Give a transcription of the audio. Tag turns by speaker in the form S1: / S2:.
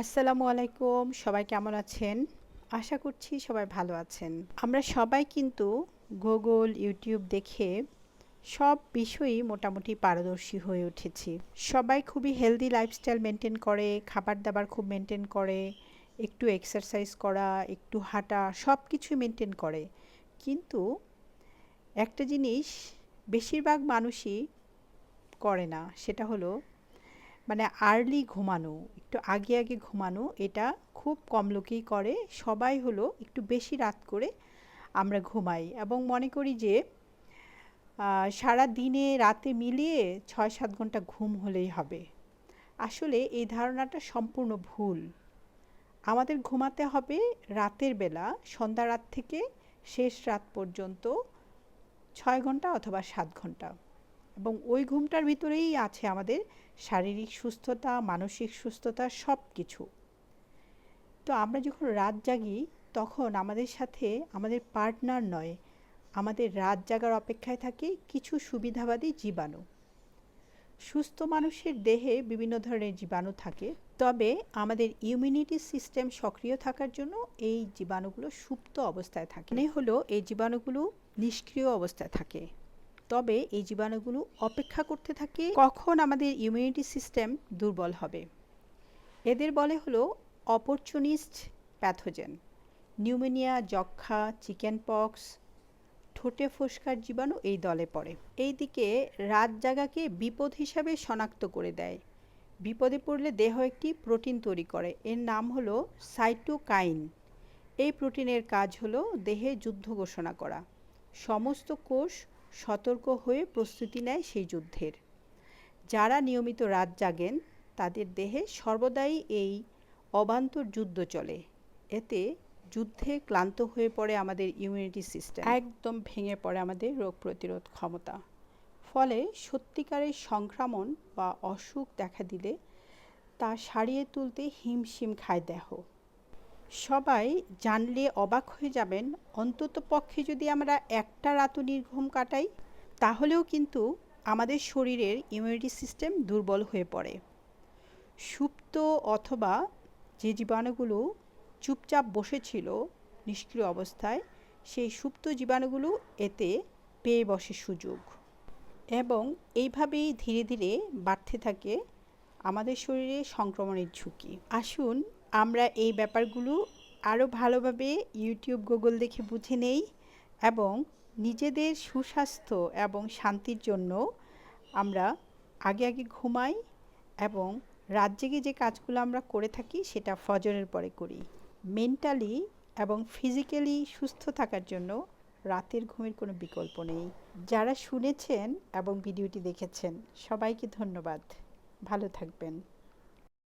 S1: আসসালামু আলাইকুম, সবাই কেমন আছেন? আশা করছি সবাই ভালো আছেন। আমরা সবাই কিন্তু গুগল, ইউটিউব দেখে সব বিষয়ই মোটামুটি পারদর্শী হয়ে উঠেছি। সবাই খুবই হেলদি লাইফস্টাইল মেনটেন করে খাবার দাবার খুব মেনটেন করে, একটু এক্সারসাইজ করা, একটু হাঁটা সব কিছুই মেনটেন করে। কিন্তু একটা জিনিস বেশিরভাগ মানুষই করে না, সেটা হলো মানে আর্লি ঘুমানো, একটু আগে আগে ঘুমানো, এটা খুব কম লোকেই করে। সবাই হলো একটু বেশি রাত করে আমরা ঘুমাই। এবং মনে করি যে সারা দিনে রাতে মিলিয়ে ছয় সাত ঘণ্টা ঘুম হলেই হবে। আসলে এই ধারণাটা সম্পূর্ণ ভুল। আমাদের ঘুমাতে হবে রাতের বেলা, সন্ধ্যা রাত থেকে শেষ রাত পর্যন্ত ছয় ঘণ্টা অথবা সাত ঘণ্টা। এবং ওই ঘুমটার ভিতরেই আছে আমাদের শারীরিক সুস্থতা, মানসিক সুস্থতা সব কিছু তো আমরা যখন রাত জাগি, তখন আমাদের সাথে আমাদের পার্টনার নয়, আমাদের রাত জাগার অপেক্ষায় থাকে কিছু সুবিধাবাদী জীবাণু। সুস্থ মানুষের দেহে বিভিন্ন ধরনের জীবাণু থাকে, তবে আমাদের ইমিউনিটি সিস্টেম সক্রিয় থাকার জন্য এই জীবাণুগুলো সুপ্ত অবস্থায় থাকে। মানে হলো এই জীবাণুগুলো নিষ্ক্রিয় অবস্থায় থাকে। তবে এই জীবাণুগুলো অপেক্ষা করতে থাকে কখন আমাদের ইমিউনিটি সিস্টেম দুর্বল হবে। এদের বলে হলো অপরচুনিস্ট প্যাথোজেন নিউমোনিয়া যক্ষা চিকেন পক্স ঠোঁটে ফোসকার জীবাণু এই দলে পড়ে। এই দিকে রাত জাগাকে বিপদ হিসাবে শনাক্ত করে দেয়। বিপদে পড়লে দেহ একটি প্রোটিন তৈরি করে। এর নাম হলো সাইটোকাইন এই প্রোটিনের কাজ হলো দেহে যুদ্ধ ঘোষণা করা। সমস্ত কোষ সতর্ক হয়ে প্রস্তুতি নেয় সেই যুদ্ধের। যারা নিয়মিত রাত জাগেন, তাদের দেহে সর্বদাই এই অবান্তর যুদ্ধ চলে। এতে যুদ্ধে ক্লান্ত হয়ে পড়ে আমাদের ইমিউনিটি সিস্টেম একদম ভেঙে পড়ে আমাদের রোগ প্রতিরোধ ক্ষমতা। ফলে সত্যিকারের সংক্রমণ বা অসুখ দেখা দিলে তা সারিয়ে তুলতে হিমশিম খায় দেহ। সবাই জানলে অবাক হয়ে যাবেন, অন্তত পক্ষে যদি আমরা একটা রাতও নির্ঘুম কাটাই, তাহলেও কিন্তু আমাদের শরীরের ইমিউনিটি সিস্টেম দুর্বল হয়ে পড়ে। সুপ্ত অথবা যে জীবাণুগুলো চুপচাপ বসেছিল নিষ্ক্রিয় অবস্থায়, সেই সুপ্ত জীবাণুগুলো এতে পেয়ে বসে সুযোগ। এবং এইভাবেই ধীরে ধীরে বাড়তে থাকে আমাদের শরীরে সংক্রমণের ঝুঁকি। আসুন আমরা এই ব্যাপারগুলো আরও ভালোভাবে ইউটিউব গুগল দেখে বুঝে নেই এবং নিজেদের সুস্বাস্থ্য এবং শান্তির জন্য আমরা আগে আগে ঘুমাই এবং রাত জেগে যে কাজগুলো আমরা করে থাকি সেটা ফজরের পরে করি। মেন্টালি এবং ফিজিক্যালি সুস্থ থাকার জন্য রাতের ঘুমের কোনো বিকল্প নেই। যারা শুনেছেন এবং ভিডিওটি দেখেছেন, সবাইকে ধন্যবাদ। ভালো থাকবেন।